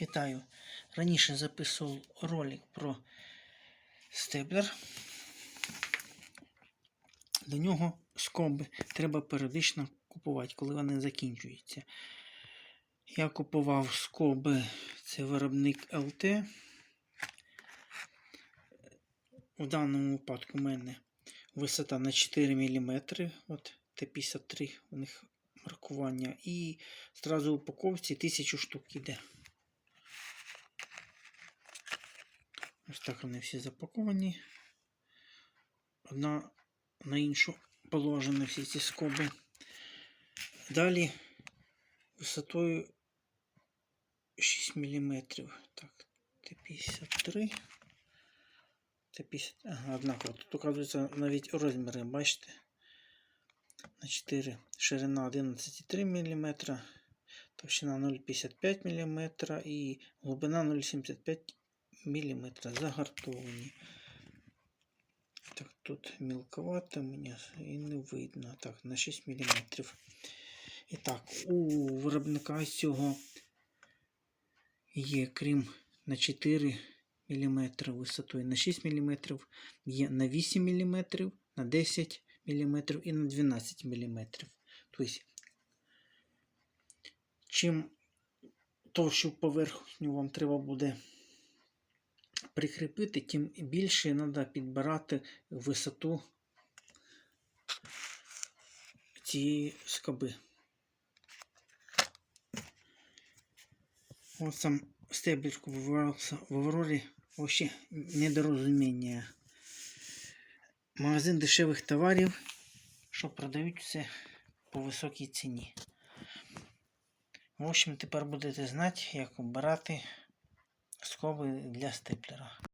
Вітаю. Раніше записував ролик про степлер. До нього скоби треба періодично купувати, коли вони закінчуються. Я купував скоби, це виробник ЛТ. У даному випадку у мене висота на 4 мм. От Т-53 у них маркування. І зразу в упаковці 1000 штук іде. Ось так вони всі запаковані. Одна на іншу положені всі ці скоби. Далі висотою 6 мм. Так, Т-53. Т-50. Ага, однаково. Тут указується навіть розміри, бачите? На 4 ширина 11,3 мм, товщина 0,55 мм і глибина 0,75 мм загартовані. Так, тут мілковато мені і не видно. Так, на 6 мм. І так, у виробника цього є, крім на 4 мм висотою, на 6 мм, є на 8 мм, на 10 мм і на 12 мм. Тобто, чим товщу поверхню вам треба буде прикріпити, тим більше треба підбирати висоту цієї скоби. Ось сам стеблер купувався в Аврорі. Вообще недорозуміння. Магазин дешевих товарів, що продають все по високій ціні. В общем, тепер будете знати, як обирати скоби для степлера.